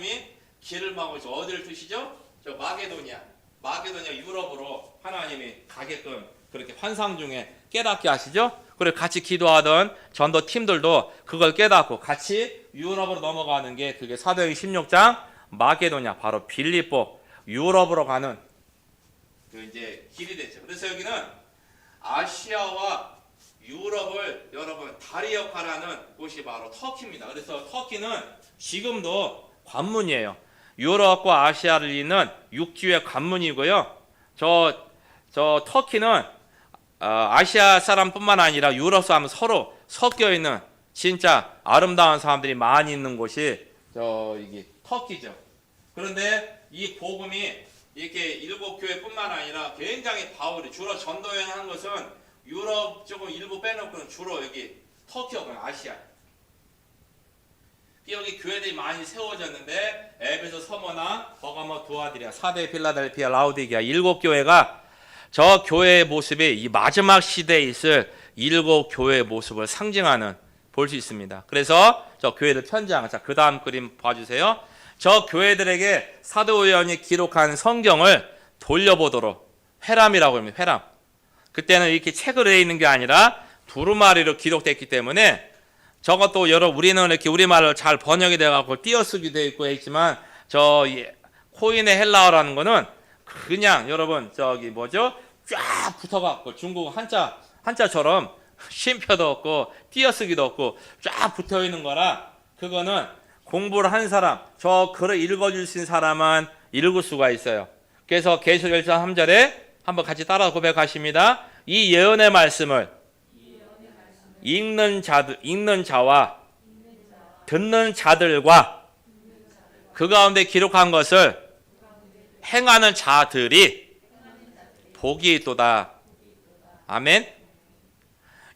하나님이 길을 막으셔 어디를 두시죠? 저 마게도니아, 마게도니아 유럽으로 하나님이 가게끔 그렇게 환상 중에 깨닫게 하시죠. 그리고 같이 기도하던 전도 팀들도 그걸 깨닫고 같이 유럽으로 넘어가는 게 그게 사도행 16장 마게도냐 바로 빌립보 유럽으로 가는 그 이제 길이 됐죠. 그래서 여기는 아시아와 유럽을 여러분 다리 역할하는 곳이 바로 터키입니다. 그래서 터키는 지금도 관문이에요. 유럽과 아시아를 잇는 육지의 관문이고요. 저, 저 터키는 어, 아시아 사람뿐만 아니라 유럽 사람 서로 섞여 있는 진짜 아름다운 사람들이 많이 있는 곳이 저 이게 터키죠. 그런데 이 복음이 이렇게 일곱 교회뿐만 아니라 굉장히 바울이 주로 전도 여행 한 것은 유럽 조금 일부 빼놓고는 주로 여기 터키하고 아시아. 여기 교회들이 많이 세워졌는데 에베소 서머나 버가모 두아드리아 사대 필라델피아 라우디게아 일곱 교회가 저 교회의 모습이 이 마지막 시대에 있을 일곱 교회의 모습을 상징하는 볼 수 있습니다. 그래서 저 교회를 편지한 자 그 다음 그림 봐주세요. 저 교회들에게 사도요한이 기록한 성경을 돌려보도록 회람이라고 합니다. 회람. 그때는 이렇게 책으로 있는 게 아니라 두루마리로 기록됐기 때문에 저것도 여러 우리는 이렇게 우리말로 잘 번역이 돼 갖고 띄어쓰기 되어 있고 있지만 저이 코인의 헬라어라는 거는 그냥 여러분 저기 뭐죠? 쫙 붙어 갖고 중국 한자 한자처럼 쉼표도 없고 띄어쓰기도 없고 쫙 붙어 있는 거라 그거는 공부를 한 사람 저 글을 읽어 주신 사람만 읽을 수가 있어요. 그래서 계시록 1장 3절에 한번 같이 따라 고백하십니다. 이 예언의 말씀을 읽는 자들 읽는 자와 듣는 자들과 그 가운데 기록한 것을 행하는 자들이 복이 있도다. 아멘.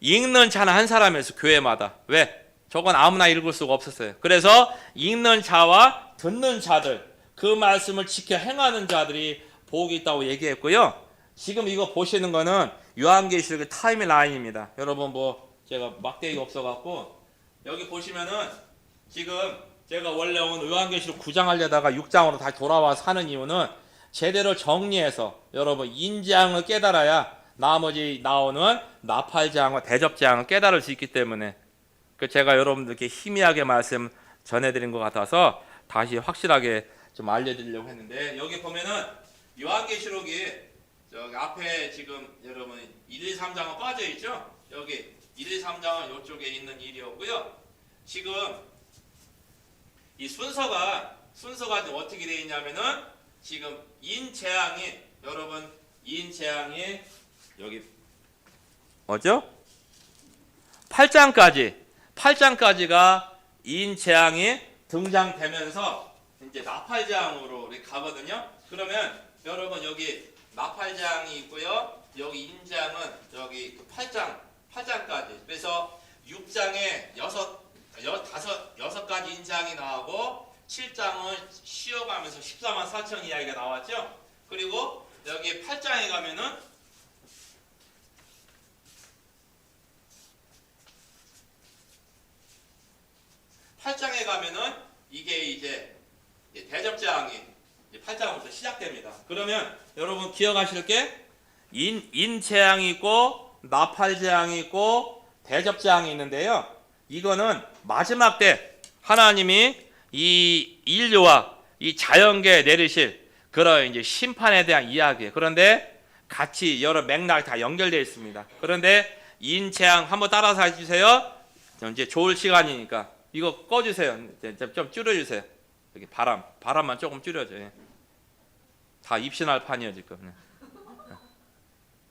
읽는 자는 한 사람에서 교회마다 왜? 저건 아무나 읽을 수가 없었어요. 그래서 읽는 자와 듣는 자들 그 말씀을 지켜 행하는 자들이 복이 있다고 얘기했고요. 지금 이거 보시는 거는 요한계시록의 타임라인입니다. 여러분 뭐 제가 막대기 없어갖고 여기 보시면은 지금 제가 원래 온 요한계시록 9장 하려다가 6장으로 다시 돌아와서 하는 이유는 제대로 정리해서 여러분 인지항을 깨달아야 나머지 나오는 나팔장과 대접장을 깨달을 수 있기 때문에 그 제가 여러분들께 희미하게 말씀 전해드린 것 같아서 다시 확실하게 좀 알려드리려고 했는데 여기 보면은 요한계시록이 저기 앞에 지금 여러분 1, 2, 3장은 빠져 있죠? 여기 1, 2, 3장은 이쪽에 있는 일이었고요. 지금 이 순서가 순서가 어떻게 되어 있냐면은 지금 인 재앙이 여러분 인 재앙이 여기 뭐죠? 8장까지 8장까지가 인 재앙이 등장되면서 이제 나팔장으로 이렇게 가거든요. 그러면 여러분 여기 나팔장이 있고요. 여기 인장은 여기 그 8장 8장까지. 그래서 6장에 여섯 여 다섯 여섯 가지 인장이 나오고 7장은 쉬어가면서 14만 4천 이야기가 나왔죠. 그리고 여기 8장에 가면은 팔장에 가면은 이게 이제 대접장이 이제 8장부터 시작됩니다. 그러면 여러분 기억하실 게 인, 인재앙이 있고 나팔재앙이 있고 대접재앙이 있는데요. 이거는 마지막 때 하나님이 이 인류와 이 자연계에 내리실 그런 이제 심판에 대한 이야기예요. 그런데 같이 여러 맥락이 다 연결되어 있습니다. 그런데 인재앙 한번 따라서 해주세요. 이제 좋을 시간이니까 이거 꺼주세요. 좀- 좀 줄여주세요. 여기 바람, 바람만 조금 줄여줘요. 예. 다 입신할 판이에요 지금.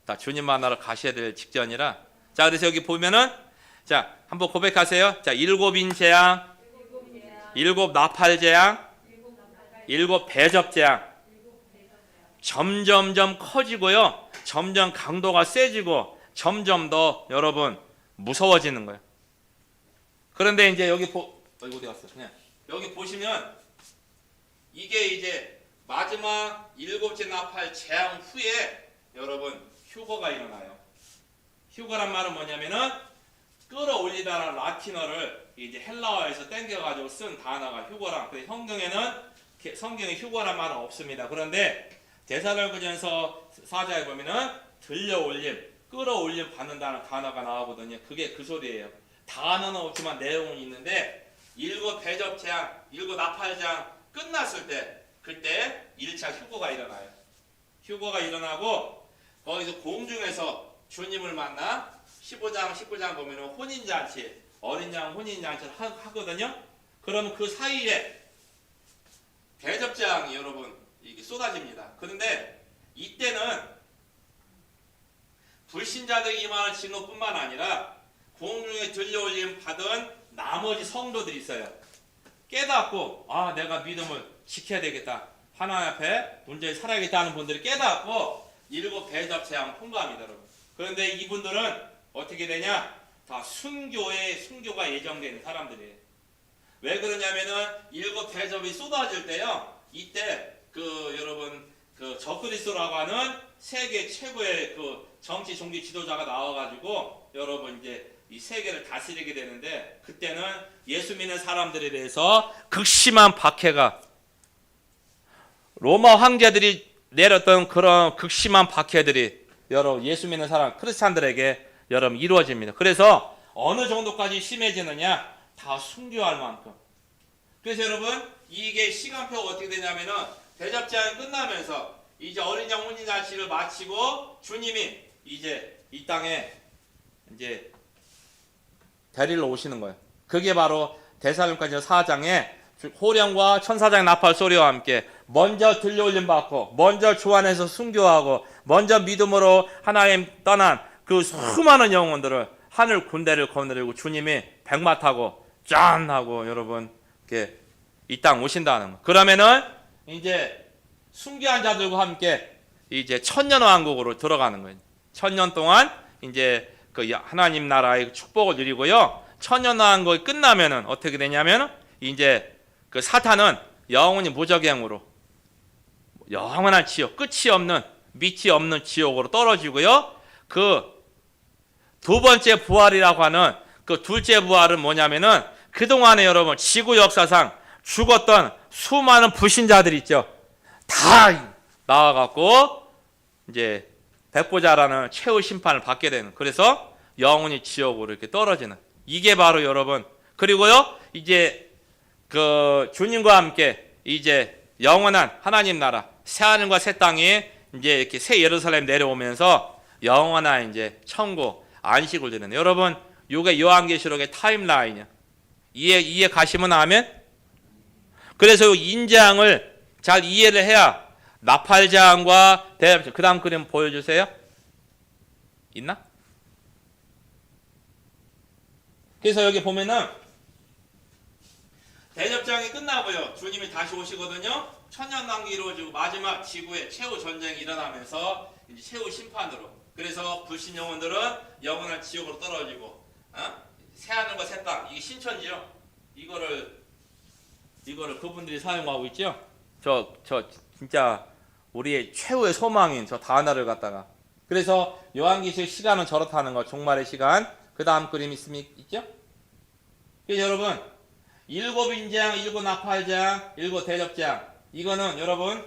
네. 다 주님 만나러 가셔야 될 직전이라. 자, 그래서 여기 보면은 자 한번 고백하세요. 자, 일곱 인 재앙, 일곱 나팔 재앙, 일곱 배접 재앙. 점점점 커지고요. 점점 강도가 세지고 점점 더 여러분 무서워지는 거예요. 그런데 이제 여기 보 어, 어디 갔어? 그냥 여기 보시면 이게 이제 마지막 일곱째 나팔 재앙 후에 여러분 휴거가 일어나요. 휴거란 말은 뭐냐면은 끌어올리다라는 라틴어를 이제 헬라어에서 땡겨가지고 쓴 단어가 휴거랑 근데 성경에는 게- 성경에 휴거란 말은 없습니다. 그런데 대사로니가전서 사자에 보면은 들려올림, 끌어올림 받는다는 단어가 나오거든요. 그게 그 소리예요. 단어는 없지만 내용은 있는데 일곱 대접장, 일곱 나팔장 끝났을 때 그때 1차 휴거가 일어나요. 휴거가 일어나고 거기서 공중에서 주님을 만나 15장 19장 보면은 혼인잔치 어린 양 혼인잔치를 하, 하거든요. 그럼 그 사이에 대접장이 여러분 이게 쏟아집니다. 그런데 이때는 불신자들 임하는 진노뿐만 아니라 공중에 들려올림 받은 나머지 성도들이 있어요. 깨닫고 아 내가 믿음을 지켜야 되겠다. 하나님 앞에 온전히 살아야겠다는 분들이 깨닫고 일곱 대접 재앙 통과합니다, 여러분. 그런데 이분들은 어떻게 되냐? 다 순교에 순교가 예정된 사람들이에요. 왜 그러냐면은 일곱 대접이 쏟아질 때요. 이때 그 여러분 그 적그리스도라고 하는 세계 최고의 그 정치 종기 지도자가 나와가지고 여러분 이제 이 세계를 다스리게 되는데 그때는 예수 믿는 사람들에 대해서 극심한 박해가 로마 황제들이 내렸던 그런 극심한 박해들이 여러분 예수 믿는 사람 크리스찬들에게 여러분 이루어집니다. 그래서 어느 정도까지 심해지느냐 다 순교할 만큼. 그래서 여러분 이게 시간표가 어떻게 되냐면은 대접장이 끝나면서 이제 어린 양 혼인 잔치를 마치고 주님이 이제 이 땅에 이제 데리러 오시는 거예요. 그게 바로 대사령까지 4장에 호령과 천사장 나팔 소리와 함께 먼저 들려올림 받고 먼저 주 안에서 순교하고 먼저 믿음으로 하나님 떠난 그 수많은 영혼들을 하늘 군대를 거느리고 주님이 백마 타고 짠 하고 여러분 이렇게 이 땅 오신다는 거. 그러면은 이제 순교한 자들과 함께 이제 천년 왕국으로 들어가는 거예요. 천년 동안 이제 그 하나님 나라의 축복을 누리고요. 천년 왕국이 끝나면은 어떻게 되냐면 이제 그 사탄은 영원히 무적행으로 영원한 지옥, 끝이 없는 밑이 없는 지옥으로 떨어지고요. 그 두 번째 부활이라고 하는 그 둘째 부활은 뭐냐면은 그동안에 여러분 지구 역사상 죽었던 수많은 불신자들 있죠. 다 나와 갖고 이제 백보자라는 최후 심판을 받게 되는 그래서 영원히 지옥으로 이렇게 떨어지는 이게 바로 여러분 그리고요 이제 그 주님과 함께 이제 영원한 하나님 나라 새 하늘과 새 땅이 이제 이렇게 새 예루살렘 내려오면서 영원한 이제 천국 안식을 드리는. 여러분 요게 요한계시록의 타임라인이야 이해 이해 가시면 아멘? 그래서 요 인장을 잘 이해를 해야 나팔장과 대답 그 다음 그림 보여주세요. 있나? 그래서 여기 보면은 대접장이 끝나고요. 주님이 다시 오시거든요. 천년 단기 이루어지고 마지막 지구에 최후 전쟁이 일어나면서 이제 최후 심판으로. 그래서 불신 영혼들은 영원한 지옥으로 떨어지고, 어? 새 하늘과 새 땅. 이게 신천지요. 이거를 이거를 그분들이 사용하고 있죠. 저저 진짜 우리의 최후의 소망인 저 단어를 갖다가. 그래서 요한계시록 시간은 저렇다는 거. 종말의 시간. 그 다음 그림 있습니 있죠? 여러분 일곱 인장, 일곱 나팔장, 일곱 대접장. 이거는 여러분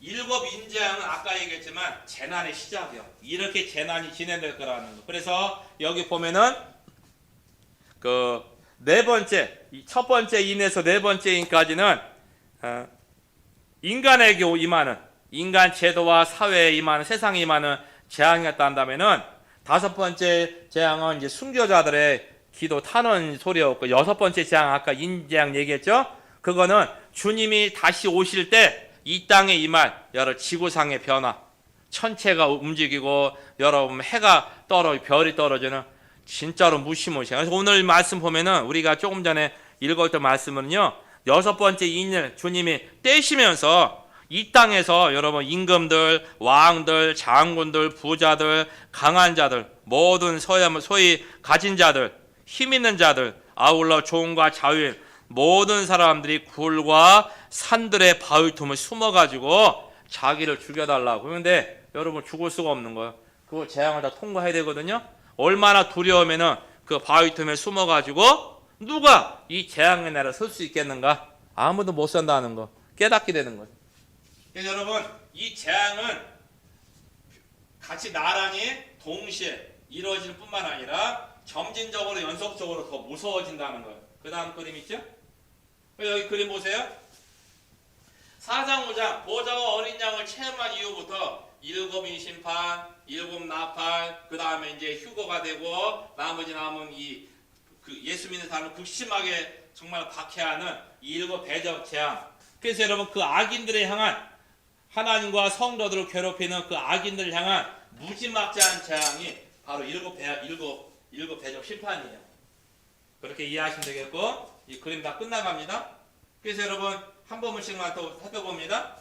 일곱 인장은 아까 얘기했지만 재난의 시작이요. 이렇게 재난이 진행될 거라는 거. 그래서 여기 보면은 그 네 번째, 이첫 번째 인에서 네 번째 인까지는 어, 인간에게 임하는 인간 제도와 사회에 임하는 세상에 임하는 재앙이었다 한다면은 다섯 번째 재앙은 이제 순교자들의 기도 타는 소리였고 여섯 번째 재앙 아까 인재앙 얘기했죠. 그거는 주님이 다시 오실 때 이 땅에 임할 여러 지구상의 변화, 천체가 움직이고 여러분 해가 떨어 별이 떨어지는 진짜로 무시무시해. 그래서 오늘 말씀 보면은 우리가 조금 전에 읽었던 말씀은요 여섯 번째 인을 주님이 떼시면서 이 땅에서 여러분 임금들, 왕들, 장군들, 부자들, 강한 자들, 모든 소위 가진 자들, 힘 있는 자들, 아울러 종과 자유인 모든 사람들이 굴과 산들의 바위 틈을 숨어가지고 자기를 죽여달라고. 그런데 여러분 죽을 수가 없는 거예요. 그거 재앙을 다 통과해야 되거든요. 얼마나 두려우면은 그 바위 틈에 숨어가지고 누가 이 재앙의 날에 설 수 있겠는가? 아무도 못 산다는 거 깨닫게 되는 거예요. 그래서 여러분 이 재앙은 같이 나란히 동시에 이루어질 뿐만 아니라 점진적으로 연속적으로 더 무서워진다는 거예요. 그 다음 그림 있죠? 여기 그림 보세요. 사장 5장 보좌와 어린 양을 체험한 이후부터 일곱 인 심판, 일곱 나팔, 그 다음에 이제 휴거가 되고 나머지 남은 이 그 예수 믿는 사람을 극심하게 정말 박해하는 이 일곱 배적 재앙. 그래서 여러분 그 악인들을 향한 하나님과 성도들을 괴롭히는 그 악인들을 향한 무지막지한 재앙이 바로 일곱 배 일곱 일곱 배적 심판이에요. 그렇게 이해하시면 되겠고 이 그림 다 끝나갑니다. 그래서 여러분 한 번씩만 더 살펴봅니다.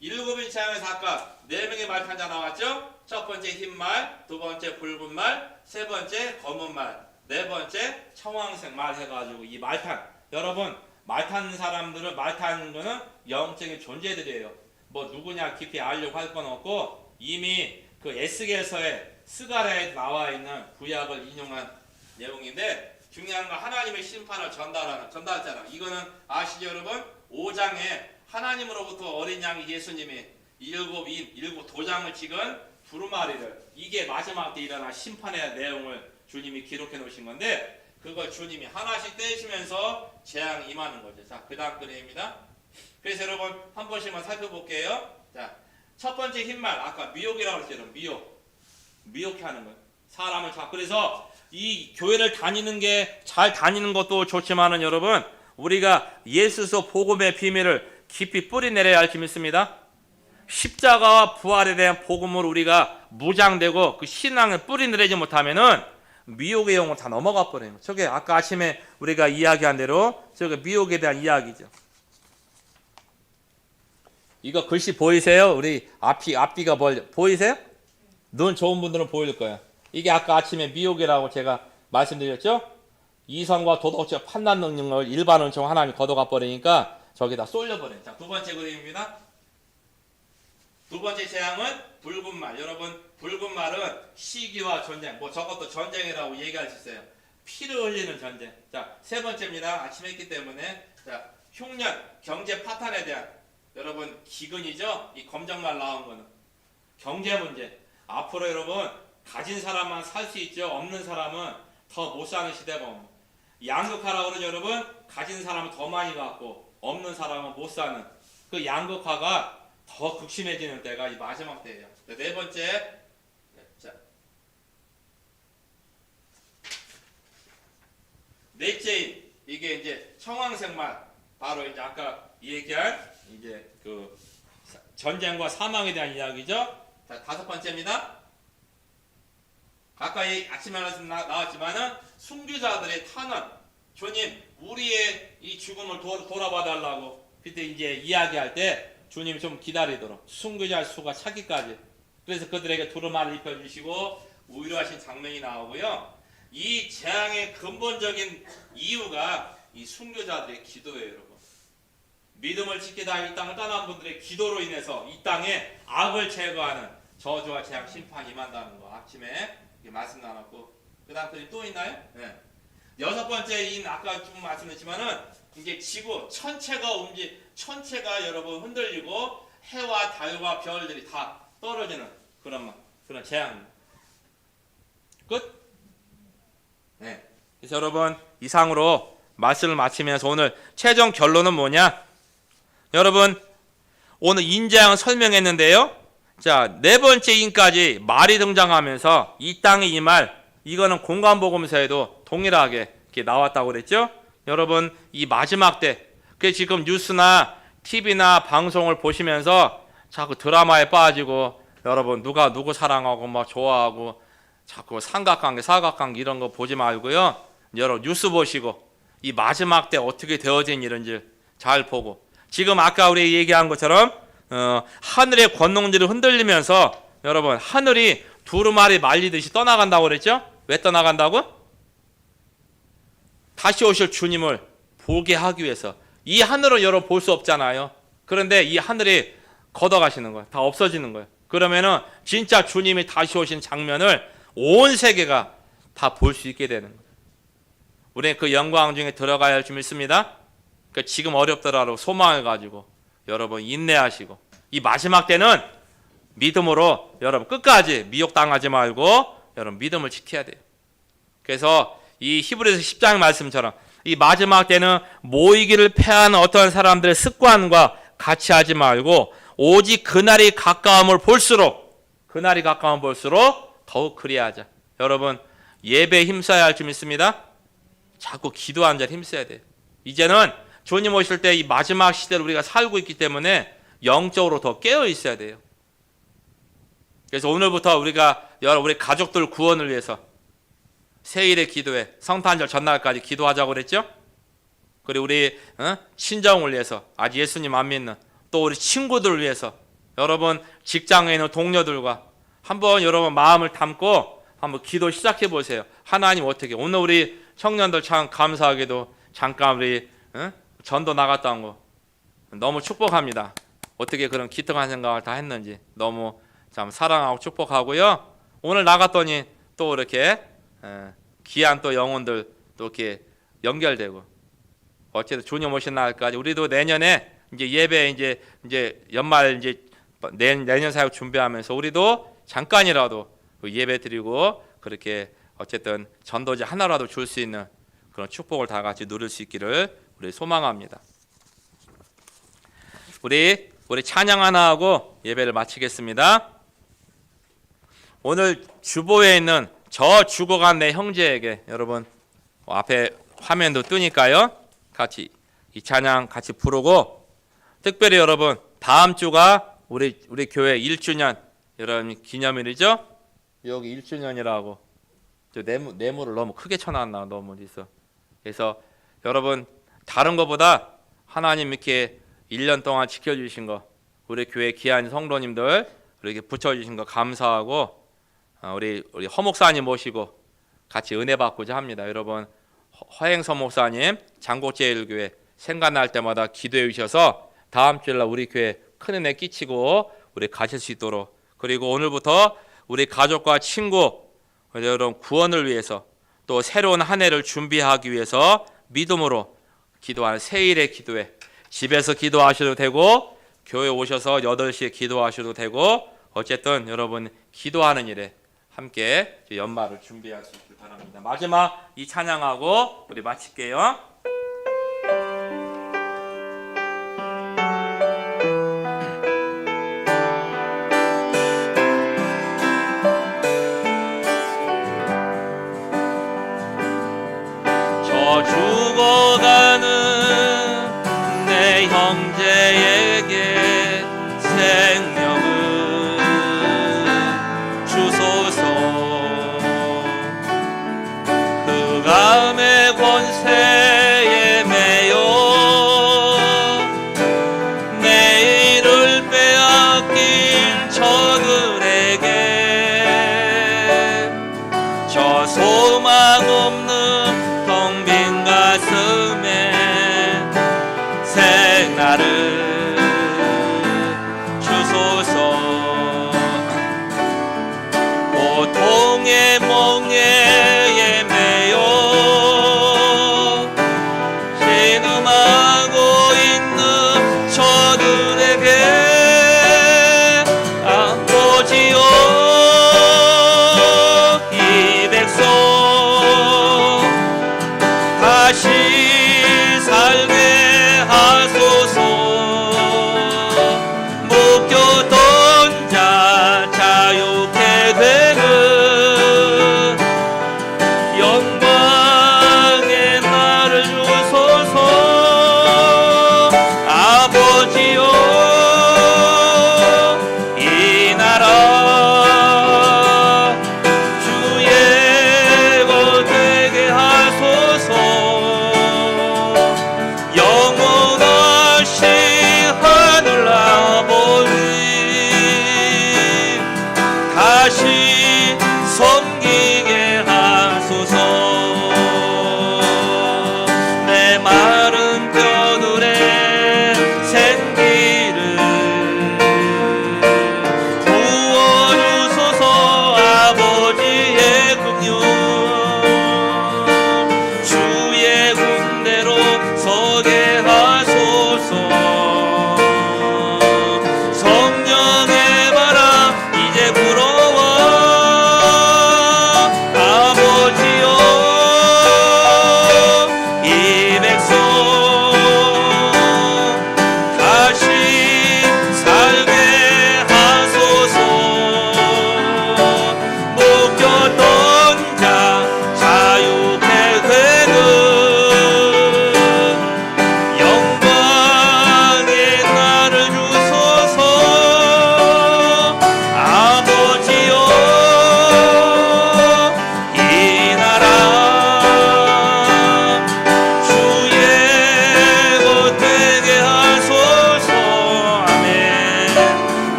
일곱인 재앙에서 아까 네 명의 말탄자 나왔죠? 첫 번째 흰 말, 두 번째 붉은 말, 세 번째 검은 말, 네 번째 청황색 말 해가지고 이 말탄 여러분 말 타는 사람들은 말 타는 거는 영적인 존재들이에요. 뭐 누구냐 깊이 알려고 할 건 없고 이미 그 에스겔서에 스가랴에 나와 있는 구약을 인용한 내용인데 중요한 건 하나님의 심판을 전달하는 전달자라. 이거는 아시죠 여러분? 5장에 하나님으로부터 어린 양 예수님이 일곱 인 일곱 도장을 찍은 두루마리를 이게 마지막 때 일어날 심판의 내용을 주님이 기록해 놓으신 건데 그걸 주님이 하나씩 떼시면서 재앙이 임하는 거죠. 자, 그 다음 그림입니다. 그래서 여러분 한 번씩만 살펴볼게요. 자, 첫 번째 흰말 아까 미혹이라고 했죠. 미혹. 미혹해 하는 거예요. 사람을 자 그래서 이 교회를 다니는 게 잘 다니는 것도 좋지만은 여러분 우리가 예수서 복음의 비밀을 깊이 뿌리내려야 할줄 믿습니다. 십자가와 부활에 대한 복음을 우리가 무장되고 그 신앙을 뿌리내리지 못하면은 미혹의 영혼 다 넘어가 버려요. 저게 아까 아침에 우리가 이야기한 대로 저게 미혹에 대한 이야기죠. 이거 글씨 보이세요? 우리 앞이 앞뒤가 벌 보이세요? 눈 좋은 분들은 보일 거예요. 이게 아까 아침에 미혹이라고 제가 말씀드렸죠? 이성과 도덕적 판단 능력을 일반 은총 하나님이 걷어가 버리니까 저기다 쏠려 버려요. 자, 두 번째 그림입니다. 두 번째 재앙은 붉은 말. 여러분, 붉은 말은 시기와 전쟁. 뭐 저것도 전쟁이라고 얘기할 수 있어요. 피를 흘리는 전쟁. 자, 세 번째입니다. 아침에 했기 때문에. 자, 흉년, 경제 파탄에 대한 여러분 기근이죠? 이 검정말 나온 거는. 경제 문제. 앞으로 여러분 가진 사람만 살 수 있죠. 없는 사람은 더 못 사는 시대가 옵니다. 양극화라고 그러죠, 여러분. 가진 사람은 더 많이 갖고 없는 사람은 못 사는 그 양극화가 더 극심해지는 때가 이 마지막 때예요. 자, 네 번째, 자, 넷째인 이게 이제 청황색말 바로 이제 아까 얘기한 이제 그 사- 전쟁과 사망에 대한 이야기죠. 자, 다섯 번째입니다. 아까 이 아침에 나왔지만은 순교자들의 탄원, 주님 우리의 이 죽음을 도, 돌아봐 달라고 그때 이제 이야기할 때 주님 좀 기다리도록 순교자 수가 차기까지 그래서 그들에게 두루마를 입혀주시고 위로하신 장면이 나오고요. 이 재앙의 근본적인 이유가 이 순교자들의 기도예요, 여러분. 믿음을 지키다 이 땅을 떠난 분들의 기도로 인해서 이 땅에 악을 제거하는 저주와 재앙 심판이 임한다는 거 아침에 말씀 나눴고 그 다음 그림 또 있나요? 네. 여섯 번째인 아까 좀 말씀했지만은 이게 지구 천체가 움직 천체가 여러분 흔들리고 해와 달과 별들이 다 떨어지는 그런 막 그런 재앙 끝. 네. 그래서 여러분 이상으로 말씀을 마치면서 오늘 최종 결론은 뭐냐? 여러분 오늘 인재양을 설명했는데요. 자, 네 번째 인까지 말이 등장하면서 이 땅에 이 말, 이거는 공간복음서에도 동일하게 이렇게 나왔다고 그랬죠? 여러분, 이 마지막 때, 그 지금 뉴스나 TV나 방송을 보시면서 자꾸 드라마에 빠지고 여러분 누가 누구 사랑하고 막 좋아하고 자꾸 삼각관계, 사각관계 이런 거 보지 말고요. 여러분 뉴스 보시고 이 마지막 때 어떻게 되어진 일인지 잘 보고 지금 아까 우리 얘기한 것처럼 어, 하늘의 권능들이 흔들리면서 여러분 하늘이 두루마리 말리듯이 떠나간다고 그랬죠? 왜 떠나간다고? 다시 오실 주님을 보게 하기 위해서 이 하늘을 여러분 볼 수 없잖아요. 그런데 이 하늘이 걷어가시는 거예요. 다 없어지는 거예요. 그러면은 진짜 주님이 다시 오신 장면을 온 세계가 다 볼 수 있게 되는 거예요. 우리는 그 영광 중에 들어가야 할 줄 믿습니다. 그 지금 어렵더라도 소망을 가지고 여러분 인내하시고 이 마지막 때는 믿음으로 여러분 끝까지 미혹당하지 말고 여러분 믿음을 지켜야 돼요. 그래서 이 히브리서 10장 말씀처럼 이 마지막 때는 모이기를 패하는 어떤 사람들의 습관과 같이 하지 말고 오직 그날이 가까움을 볼수록 그날이 가까움 볼수록 더욱 그리하자. 여러분 예배에 힘써야 할 줄 믿습니다. 자꾸 기도하는 자리 힘써야 돼요. 이제는 주님 오실 때 이 마지막 시대를 우리가 살고 있기 때문에 영적으로 더 깨어 있어야 돼요. 그래서 오늘부터 우리가 여러 우리 가족들 구원을 위해서 세일의 기도회 성탄절 전날까지 기도하자고 그랬죠? 그리고 우리 어? 친정을 위해서 아직 예수님 안 믿는 또 우리 친구들을 위해서 여러분 직장에 있는 동료들과 한번 여러분 마음을 담고 한번 기도 시작해 보세요. 하나님 어떻게 오늘 우리 청년들 참 감사하게도 잠깐 우리 어? 전도 나갔다 온거 너무 축복합니다. 어떻게 그런 기특한 생각을 다 했는지 너무 참 사랑하고 축복하고요. 오늘 나갔더니 또 이렇게 에, 귀한 또 영혼들 또 이렇게 연결되고 어쨌든 주님 오신 날까지 우리도 내년에 이제 예배 이제 이제 연말 이제 내, 내년 사역 준비하면서 우리도 잠깐이라도 그 예배 드리고 그렇게 어쨌든 전도지 하나라도 줄 수 있는 그런 축복을 다 같이 누릴 수 있기를 우리 소망합니다. 우리 우리 찬양 하나 하고 예배를 마치겠습니다. 오늘 주보에 있는 저 죽어간 내 형제에게 여러분 어, 앞에 화면도 뜨니까요. 같이 이 찬양 같이 부르고 특별히 여러분 다음 주가 우리 우리 교회 1주년 여러분 기념일이죠. 여기 1주년이라고 저 네모 네모를 너무 크게 쳐놨나 너무 있어. 그래서 여러분 다른 것보다 하나님 이렇게 1년 동안 지켜주신 거 우리 교회 귀한 성도님들 이렇게 붙여주신 거 감사하고 어, 우리 우리 허 목사님 모시고 같이 은혜 받고자 합니다. 여러분 허- 허행서 목사님 장곡제일교회 생각날 때마다 기도해 주셔서 다음 주일날 우리 교회 큰 은혜 끼치고 우리 가실 수 있도록 그리고 오늘부터 우리 가족과 친구 여러분 구원을 위해서 또 새로운 한 해를 준비하기 위해서 믿음으로 기도하는 세일의 기도회 집에서 기도하셔도 되고 교회 오셔서 8시에 기도하셔도 되고 어쨌든 여러분 기도하는 일에 함께 연말을 준비할 수 있길 바랍니다. 마지막 이 찬양하고 우리 마칠게요.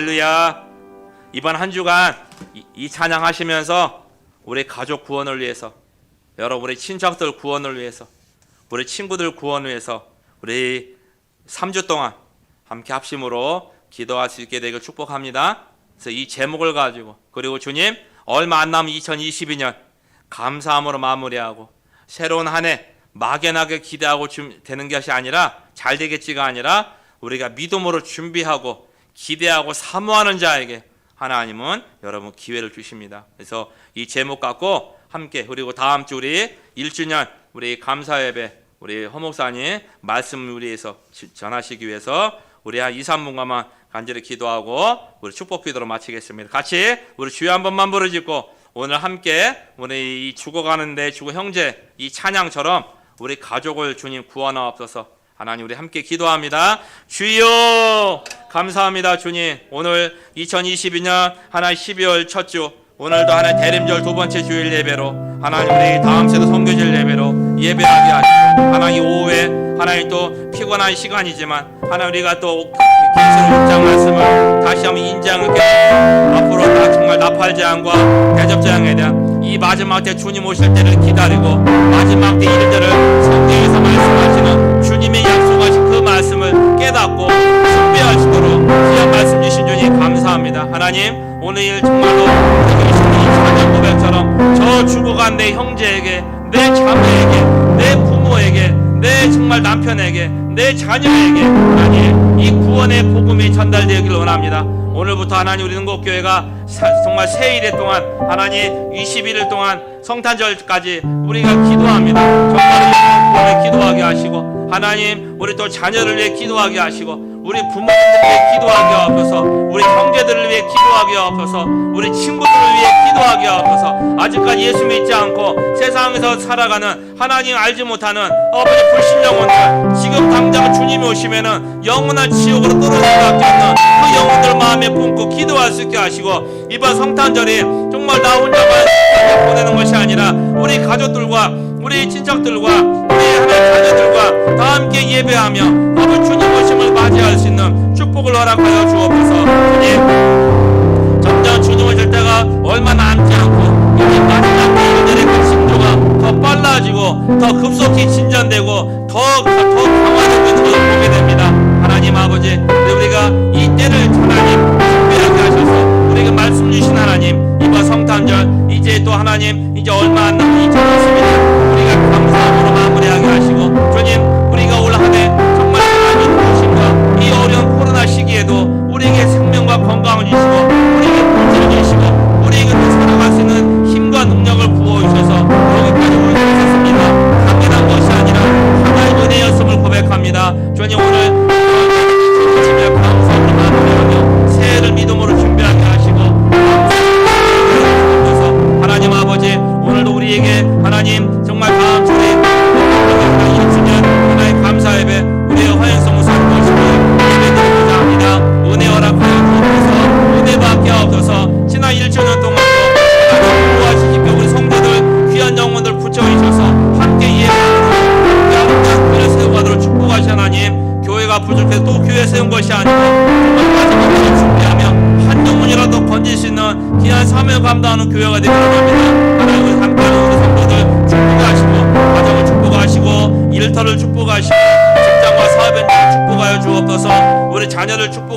할렐루야 이번 한 주간 이, 이 찬양하시면서 우리 가족 구원을 위해서 여러분 우리 친척들 구원을 위해서 우리 친구들 구원을 위해서 우리 3주 동안 함께 합심으로 기도할 수 있게 되길 축복합니다. 그래서 이 제목을 가지고 그리고 주님 얼마 안 남은 2022년 감사함으로 마무리하고 새로운 한 해 막연하게 기대하고 준- 되는 것이 아니라 잘 되겠지가 아니라 우리가 믿음으로 준비하고 기대하고 사모하는 자에게 하나님은 여러분 기회를 주십니다. 그래서 이 제목 갖고 함께 그리고 다음 주 우리 1주년 우리 감사 예배 우리 허 목사님 말씀 우리에서 지- 전하시기 위해서 우리 한 2, 3분간만 간절히 기도하고 우리 축복 기도로 마치겠습니다. 같이 우리 주여 한 번만 부르짖고 오늘 함께 우리 이 죽어가는데 죽어 형제 이 찬양처럼 우리 가족을 주님 구원하옵소서. 하나님 우리 함께 기도합니다. 주여 감사합니다 주님 오늘 2022년 하나의 12월 첫 주 오늘도 하나의 대림절 두 번째 주일 예배로 하나님 우리 다음 세도 성교질 예배로 예배하게 하시고 하나님 오후에 하나님 또 피곤한 시간이지만 하나님 우리가 또 계시록 6장 말씀을 다시 한번 인장하게 앞으로 다 정말 나팔재앙과 대접재앙에 대한 이 마지막 때 주님 오실 때를 기다리고 마지막 때 일들을 성경에서 말씀하시는 주님의 약속하신 그 말씀을 깨닫고 준비할 수 있도록 귀한 말씀 주신 주님 감사합니다 하나님 오늘 일 정말로 찬양 고백처럼 저 죽어간 내 형제에게 내 자매에게 내 부모에게 내 정말 남편에게 내 자녀에게 하나님 이 구원의 복음이 전달되길 원합니다. 오늘부터 하나님 우리 능곡교회가 사- 정말 세 일에 동안 하나님 21일 동안 성탄절까지 우리가 기도합니다. 정말 이 구원을 기도하게 하시고 하나님 우리 또 자녀를 위해 기도하게 하시고 우리 부모님들 위해 기도하게 하옵소서 우리 형제들을 위해 기도하게 하옵소서 우리 친구들을 위해 기도하게 하옵소서. 아직까지 예수 믿지 않고 세상에서 살아가는 하나님 알지 못하는 아버지 불신 영혼들 지금 당장 주님이 오시면은 영원한 지옥으로 떨어질 수밖에 없는 그 영혼들 마음에 품고 기도할 수 있게 하시고 이번 성탄절이 정말 나 혼자만 보내는 것이 아니라 우리 가족들과 우리 친척들과 하나님 자녀들과 다 함께 예배하며 아버지 주님 오심을 맞이할 수 있는 축복을 허락하여 주옵소서. 주님 점점 주님 오실 때가 얼마 남지 않고 이제 마지막 일들의 그 심조가 더 빨라지고 더 급속히 진전되고 더, 더 강화되고 저를 보게 됩니다. 하나님 아버지 근데 우리가 이 때를 하나님 준비하게 하셔서 우리가 말씀 주신 하나님 이번 성탄절 이제 또 하나님 이제 얼마 안 남은 2021년 하시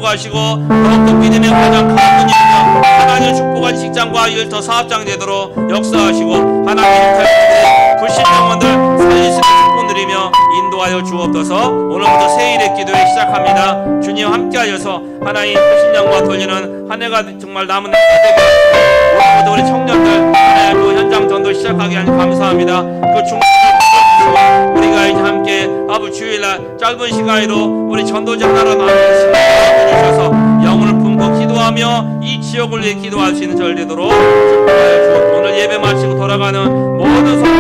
축복하시고 더욱더 믿음의 가장 큰 분이며 하나님을 축복한 직장과 일터 사업장 되도록 역사하시고 하나님 일터에 불신 영혼들 있는 축복 누리며 인도하여 주옵소서. 오늘부터 새일의 기도를 시작합니다. 주님 함께하여서 하나님 불신령과 돌리는 한 해가 정말 남은 해가 하시고 오늘부터 우리 청년들 하나님 또 현장 전도 시작하게 하니 감사합니다. 그 중심을 우리가 이제 함께 아버지 주일날 짧은 시간에도 우리 전도자 나누는 시간을 지역을 위해 기도할 수 있는 절 되도록 오늘 예배 마치고 돌아가는 모든 성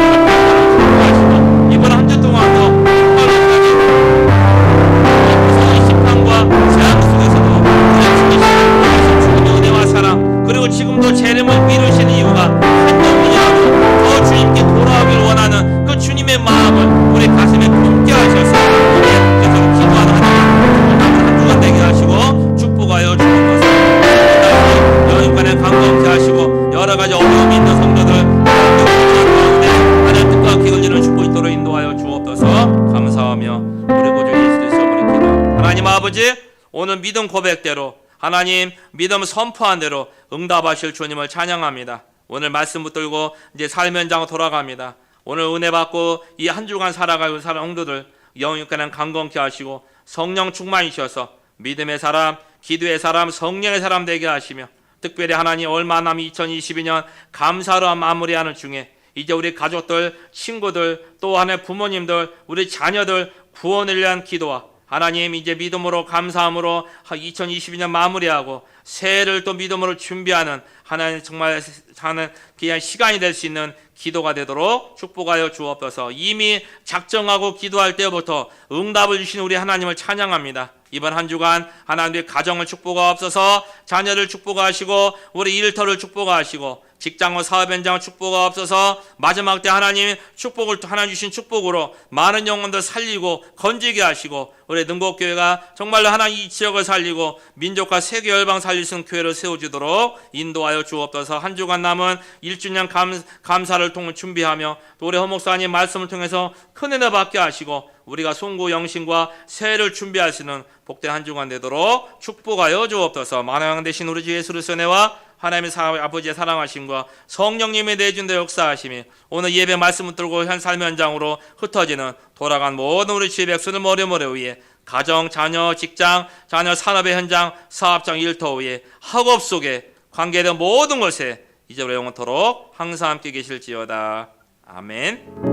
믿음 고백대로 하나님 믿음 선포한 대로 응답하실 주님을 찬양합니다. 오늘 말씀 붙들고 이제 삶의 현장으로 돌아갑니다. 오늘 은혜 받고 이 한 주간 살아가고 사는 성도들 영육간은 강건케 하시고 성령 충만이셔서 믿음의 사람, 기도의 사람, 성령의 사람 되게 하시며 특별히 하나님 얼마 남 2022년 감사로 마무리하는 중에 이제 우리 가족들, 친구들, 또 하나의 부모님들, 우리 자녀들 구원을 위한 기도와 하나님 이제 믿음으로 감사함으로 2022년 마무리하고 새해를 또 믿음으로 준비하는 하나님 정말 하는 귀한 시간이 될 수 있는 기도가 되도록 축복하여 주옵소서. 이미 작정하고 기도할 때부터 응답을 주신 우리 하나님을 찬양합니다. 이번 한 주간 하나님의 가정을 축복하옵소서, 자녀를 축복하시고 우리 일터를 축복하시고 직장과 사업 현장을 축복하옵소서. 마지막 때 하나님 축복을 하나님 주신 축복으로 많은 영혼들 살리고 건지게 하시고 우리 능곡교회가 정말로 하나님 이 지역을 살리고 민족과 세계 열방 살릴 수 있는 교회를 세워주도록 인도하여 주옵소서. 한 주간 남은 1주년 감, 감사를 통해 준비하며 또 우리 허목사님 말씀을 통해서 큰 은혜 받게 하시고 우리가 송구 영신과 새해를 준비할 수 있는 복된 한 주간 되도록 축복하여 주옵소서. 만왕 대신 우리 주 예수 그리스도의 은혜와 하나님의 사, 아버지의 사랑하심과 성령님의 내준대 역사하심이 오늘 예배 말씀을 들고 현 삶의 현장으로 흩어지는 돌아간 모든 우리 주의 백성을 머리머리 위에 가정, 자녀, 직장, 자녀 산업의 현장, 사업장 일터 위에 학업 속에 관계된 모든 것에 이제부터 영원토록 항상 함께 계실지어다. 아멘.